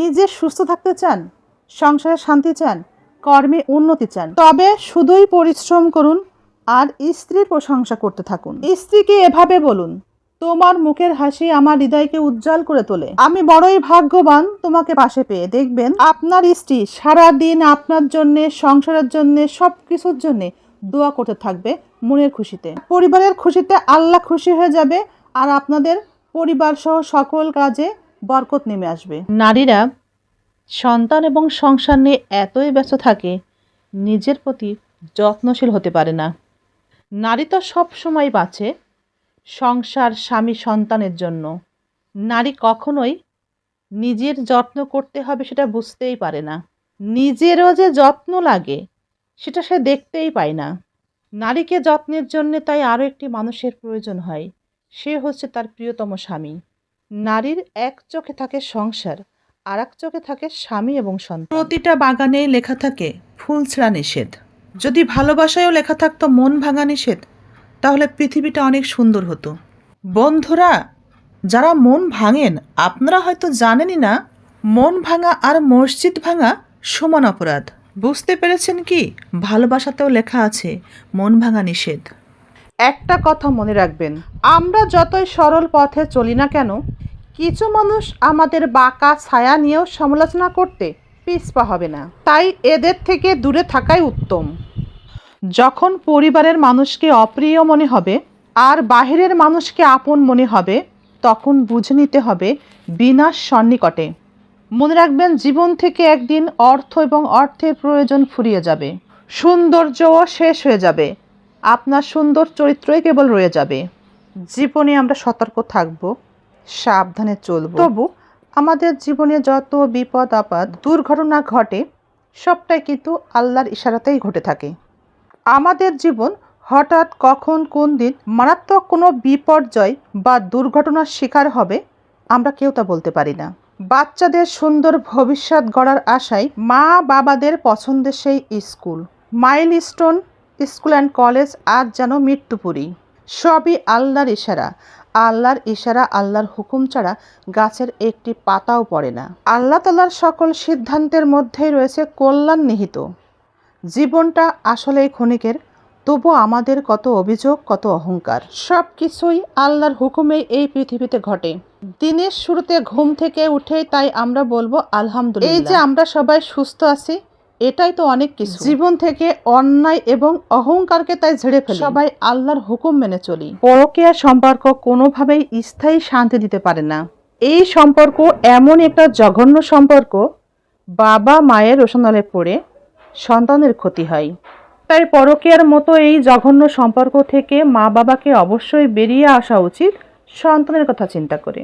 নিজে সুস্থ থাকতে চান, সংসারে শান্তি চান, কর্মে উন্নতি চান, তবে শুধুই পরিশ্রম করুন আর স্ত্রীর প্রশংসা করতে থাকুন। স্ত্রীকে এভাবে বলুন, তোমার মুখের হাসি আমার হৃদয়কে উজ্জ্বল করে তোলে। আমি বড়ই ভাগ্যবান তোমাকে পাশে পেয়ে। দেখবেন, আপনার স্ত্রী সারা দিন আপনার জন্য, সংসারের জন্য সব কিছুর জন্য দোয়া করতে থাকবে মনের খুশিতে। পরিবারের খুশিতে আল্লাহ খুশি হয়ে যাবে আর আপনাদের পরিবার সহ সকল কাজে বরকত নেমে আসবে। নারীরা সন্তান এবং সংসার নিয়ে এতই ব্যস্ত থাকে, নিজের প্রতি যত্নশীল হতে পারে না। নারী তো সবসময় বাঁচে সংসার স্বামী সন্তানের জন্য। নারী কখনোই নিজের যত্ন করতে হবে সেটা বুঝতেই পারে না। নিজেরও যে যত্ন লাগে, সেটা সে দেখতেই পায় না। নারীকে যত্নের জন্য তাই আরও একটি মানুষের প্রয়োজন হয়, সে হচ্ছে তার প্রিয়তম স্বামী। নারীর এক চোখে থাকে সংসার আর এক চোখে থাকে স্বামী এবং সন্তান। প্রতিটা বাগানে লেখা থাকে ফুল ছেঁড়া নিষেধ। যদি ভালোবাসায়ও লেখা থাকতো মন ভাঙা নিষেধ তাহলে পৃথিবীটা অনেক সুন্দর হতো। বন্ধুরা যারা মন ভাঙেন আপনারা হয়তো জানেনই না মন ভাঙা আর মসজিদ ভাঙা সমান অপরাধ। বুঝতে পেরেছেন কি? ভালোবাসাতেও লেখা আছে মন ভাঙা নিষেধ। একটা কথা মনে রাখবেন আমরা যতই সরল পথে চলি না কেন কিছু মানুষ আমাদের বাঁকা ছায়া নিয়েও সমালোচনা করতে পিছপা হবে না। তাই এদের থেকে দূরে থাকাই উত্তম। যখন পরিবারের মানুষকে অপ্রিয় মনে হবে আর বাহিরের মানুষকে আপন মনে হবে, তখন বুঝে নিতে হবে বিনাশ সন্নিকটে। মনে রাখবেন, জীবন থেকে একদিন অর্থ এবং অর্থের প্রয়োজন ফুরিয়ে যাবে। সৌন্দর্যও শেষ হয়ে যাবে। আপনার সুন্দর চরিত্রই কেবল রয়ে যাবে। জীবনে আমরা সতর্ক থাকব। সাবধানে চলব। তবু আমাদের জীবনে যত বিপদ আপদ দুর্ঘটনা ঘটে সবটাই কিন্তু আল্লাহর ইশারাতেই ঘটে থাকে। আমাদের জীবন হঠাৎ কখন কোন দিন মারাত্মক কোনো বিপর্যয় বা দুর্ঘটনার শিকার হবে আমরা কেউ তা বলতে পারি না। বাচ্চাদের সুন্দর ভবিষ্যৎ গড়ার আশায় মা বাবাদের পছন্দের সেই school Milestone School and College আজ যেন মৃত্যুপুরী। সবই আল্লাহর ইশারা। আল্লাহর ইশারা, আল্লাহর হুকুম ছাড়া গাছের একটি পাতাও পড়ে না। আল্লাহ তাল্লার সকল সিদ্ধান্তের মধ্যেই রয়েছে কল্যাণ নিহিত। জীবনটা আসলেই ক্ষণিকের, তবু আমাদের কত অভিযোগ, কত অহংকার। সব কিছুই আল্লাহর হুকুমে এই পৃথিবীতে ঘটে। দিনের শুরুতে ঘুম থেকে উঠেই তাই আমরা বলব, আলহামদুলিল্লাহ। এই যে আমরা সবাই সুস্থ আছি এটাই তো অনেক কিছু। জীবন থেকে অন্যায় এবং অহংকারকে তাই ঝেড়ে ফেলে। সবাই আল্লাহর হুকুম মেনে চলি। পরকীয়া সম্পর্ক কোনোভাবেই স্থায়ী শান্তি দিতে পারে না। এই সম্পর্ক এমন একটা জঘন্য সম্পর্ক বাবা মায়ের রোশনালে পড়ে সন্তানের ক্ষতি হয়। তাই পরকীয়ার মতো এই জঘন্য সম্পর্ক থেকে মা বাবাকে অবশ্যই বেরিয়ে আসা উচিত সন্তানের কথা চিন্তা করে।